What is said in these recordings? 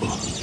Oh.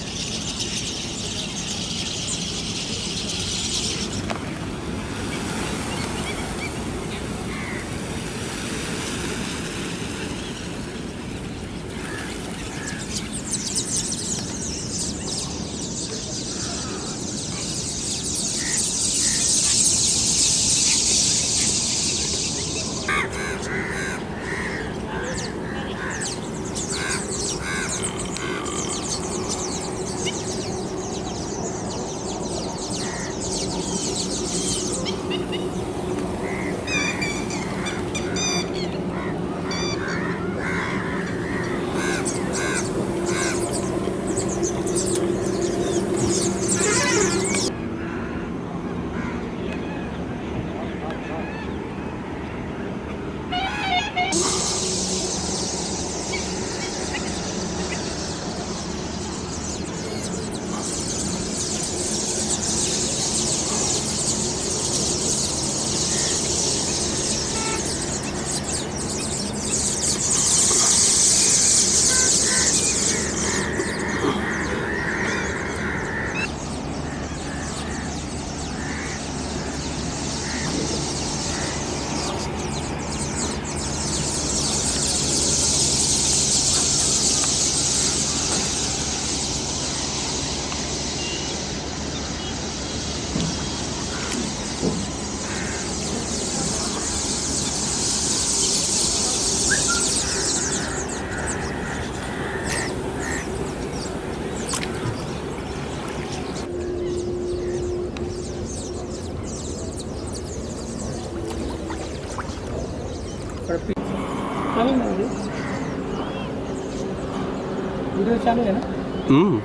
అదేంటండి video channel మ్మ్.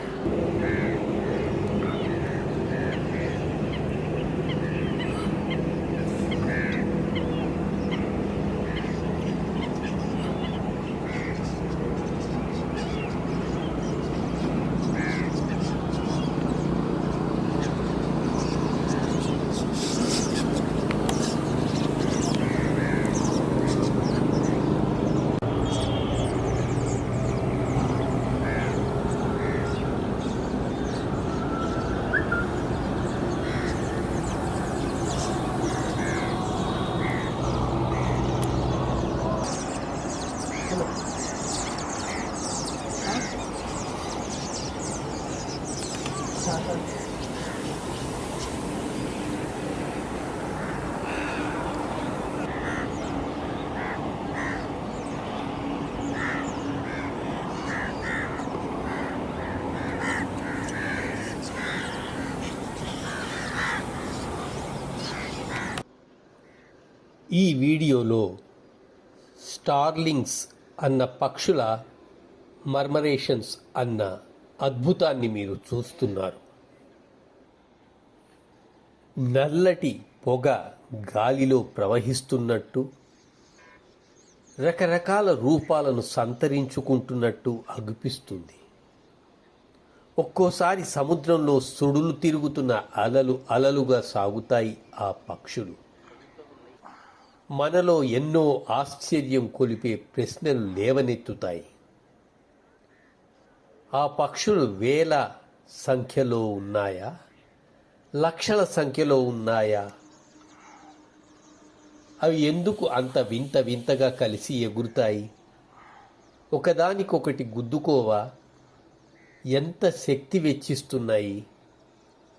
ఈ వీడియోలో స్టార్లింగ్స్ అన్న పక్షుల మర్మరేషన్స్ అన్న అద్భుతాన్ని మీరు చూస్తున్నారు. నల్లటి పొగ గాలిలో ప్రవహిస్తున్నట్టు రకరకాల రూపాలను సంతరించుకుంటున్నట్టు అగుపిస్తుంది. ఒక్కోసారి సముద్రంలో సుడులు తిరుగుతున్న అలలు అలలుగా సాగుతాయి ఆ పక్షులు. మనలో ఎన్నో ఆశ్చర్యం కొలిపే ప్రశ్నలు లేవనెత్తుతాయి. ఆ పక్షులు వేల సంఖ్యలో ఉన్నాయా? లక్షల సంఖ్యలో ఉన్నాయా? అవి ఎందుకు అంత వింత వింతగా కలిసి ఎగురుతాయి? ఒకదానికొకటి గుద్దుకోవా? ఎంత శక్తి వెచ్చిస్తున్నాయి?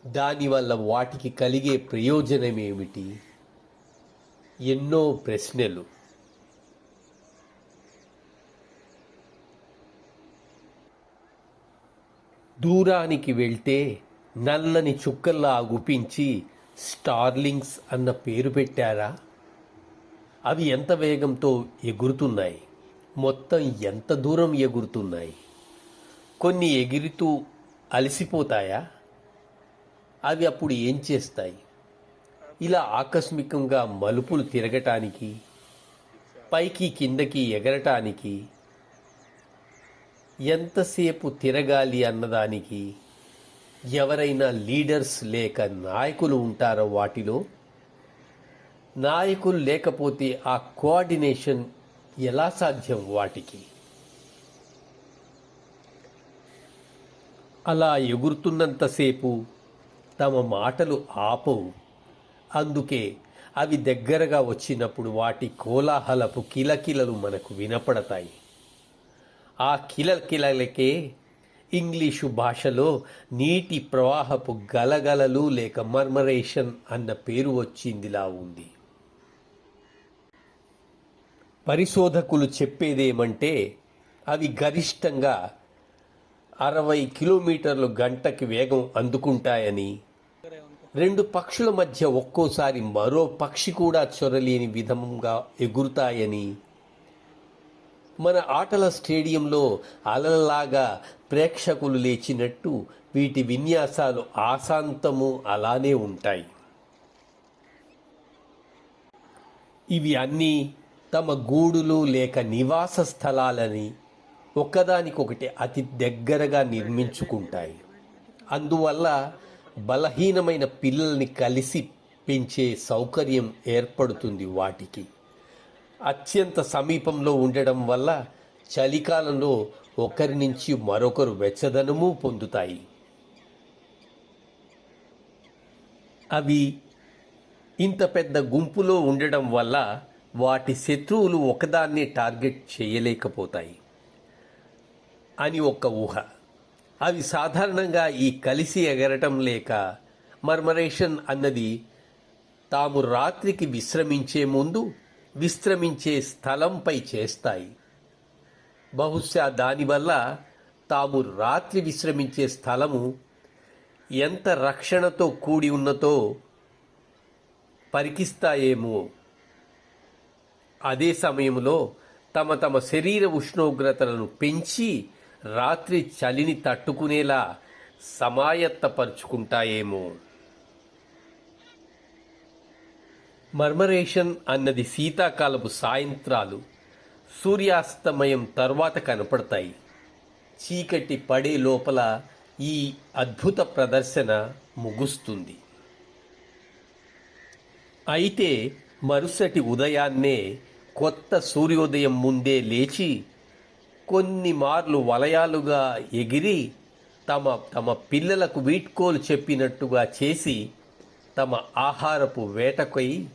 దానివల్ల వాటికి కలిగే ప్రయోజనమేమిటి? ఎన్నో ప్రశ్నలు. దూరానికి వెళ్తే నల్లని చుక్కల్లా గుపించి స్టార్లింగ్స్ అన్న పేరు పెట్టారా? అవి ఎంత వేగంతో ఎగురుతున్నాయి? మొత్తం ఎంత దూరం ఎగురుతున్నాయి? కొన్ని ఎగురుతూ అలసిపోతాయా? అవి అప్పుడు ఏం చేస్తాయి? ఇలా ఆకస్మికంగా మలుపులు తిరగటానికి పైకి కిందకి ఎగరటానికి ఎంతసేపు తిరగాలి అన్నదానికి ఎవరైనా లీడర్స్ లేక నాయకులు ఉంటారో వాటిలో నాయకులు లేకపోతే ఆ కోఆర్డినేషన్ ఎలా సాధ్యం వాటికి? అలా ఎగురుతున్నంతసేపు తమ మాటలు ఆపవు. అందుకే అవి దగ్గరగా వచ్చినప్పుడు వాటి కోలాహలపు కిలకిలలు మనకు వినపడతాయి. ఆ కిలకిలలకే ఇంగ్లీషు భాషలో నీటి ప్రవాహపు గలగలలు లేక మర్మరేషన్ అన్న పేరు వచ్చిందిలా ఉంది. పరిశోధకులు చెప్పేదేమంటే అవి గరిష్టంగా అరవై కిలోమీటర్లు గంటకి వేగం అందుకుంటాయని రెండు పక్షుల మధ్య ఒక్కోసారి మరో పక్షి కూడా చొరలేని విధంగా ఎగురుతాయని మన ఆటల స్టేడియంలో అలలాగా ప్రేక్షకులు లేచినట్టు వీటి విన్యాసాలు ఆశాంతము అలానే ఉంటాయి. ఇవి అన్నీ తమ గూడులు లేక నివాస స్థలాలని ఒకదానికొకటి అతి దగ్గరగా నిర్మించుకుంటాయి. అందువల్ల బలహీనమైన పిల్లల్ని కలిసి పెంచే సౌకర్యం ఏర్పడుతుంది వాటికి. అత్యంత సమీపంలో ఉండడం వల్ల చలికాలంలో ఒకరి నుంచి మరొకరు వెచ్చదనము పొందుతాయి. అవి ఇంత పెద్ద గుంపులో ఉండడం వల్ల వాటి శత్రువులు ఒకదాన్ని టార్గెట్ చేయలేకపోతాయి. అని ఒక ఊహ. అవి సాధారణంగా ఈ కలిసి ఎగరటం లేక మర్మరేషన్ అన్నది తాము రాత్రికి విశ్రమించే ముందు విశ్రమించే స్థలంపై చేస్తాయి. బహుశా దానివల్ల తాము రాత్రి విశ్రమించే స్థలము ఎంత రక్షణతో కూడి ఉన్నతో పరికిస్తాయేమో. అదే సమయంలో తమ తమ శరీర ఉష్ణోగ్రతలను పెంచి రాత్రి చలిని తట్టుకునేలా సమాయత్తపరుచుకుంటాయేమో. మర్మరేషన్ అన్నది శీతాకాలపు సాయంత్రాలు సూర్యాస్తమయం తర్వాత కనపడతాయి. చీకటి పడే లోపల ఈ అద్భుత ప్రదర్శన ముగుస్తుంది. అయితే మరుసటి ఉదయాన్నే కొత్త సూర్యోదయం ముందే లేచి కొన్ని మార్లు వలయాలుగా ఎగిరి తమ తమ పిల్లలకు వీడ్కోలు చెప్పినట్టుగా చేసి తమ ఆహారపు వేటకై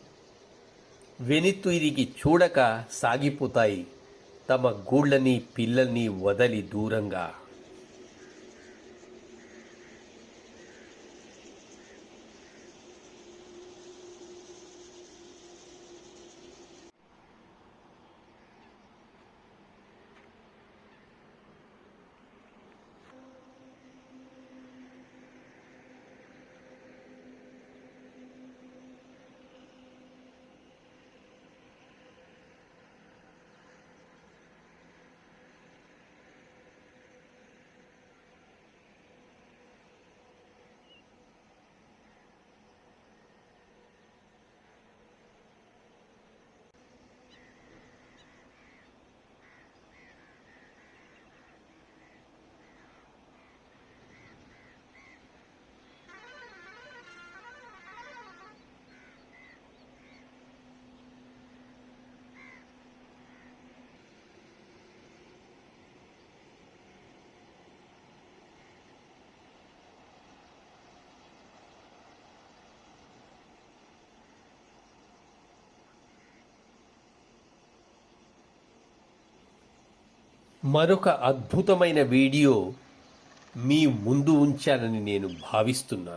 వెనుతురిగి చూడక సాగిపోతాయి. తమ గూళ్ళని పిల్లల్ని వదలి దూరంగా. మరొక అద్భుతమైన వీడియో మీ ముందు ఉంచానని నేను భావిస్తున్నా.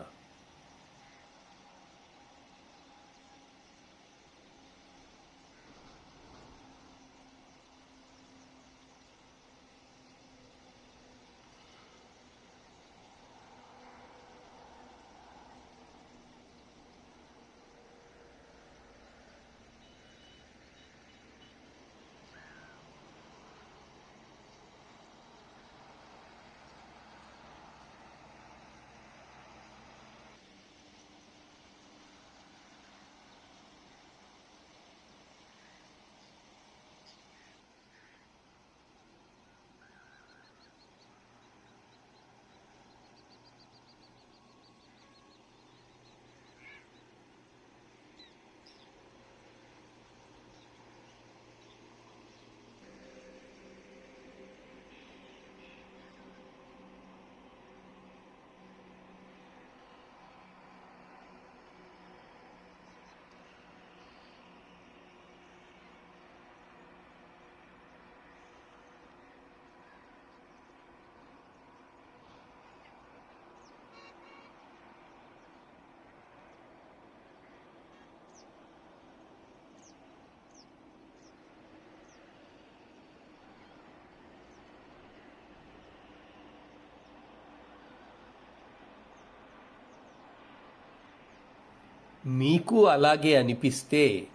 మీకు అలాగే అనిపిస్తే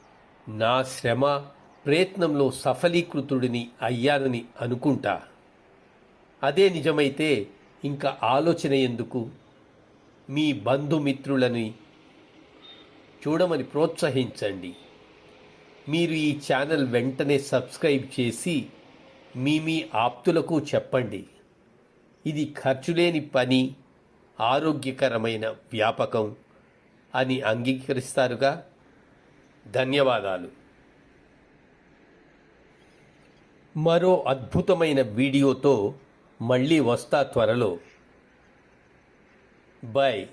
నా శ్రమ ప్రయత్నంలో సఫలీకృతుడిని అయ్యానని అనుకుంటా. అదే నిజమైతే ఇంకా ఆలోచన ఎందుకు? మీ బంధుమిత్రులని చూడమని ప్రోత్సహించండి. మీరు ఈ ఛానల్ వెంటనే సబ్స్క్రైబ్ చేసి మీ మీ ఆప్తులకు చెప్పండి. ఇది ఖర్చులేని పని ఆరోగ్యకరమైన వ్యాపకం. అని అంగీకరిస్తారుగా? ధన్యవాదాలు. మరో అద్భుతమైన వీడియోతో మళ్ళీ వస్తా త్వరలో. బాయ్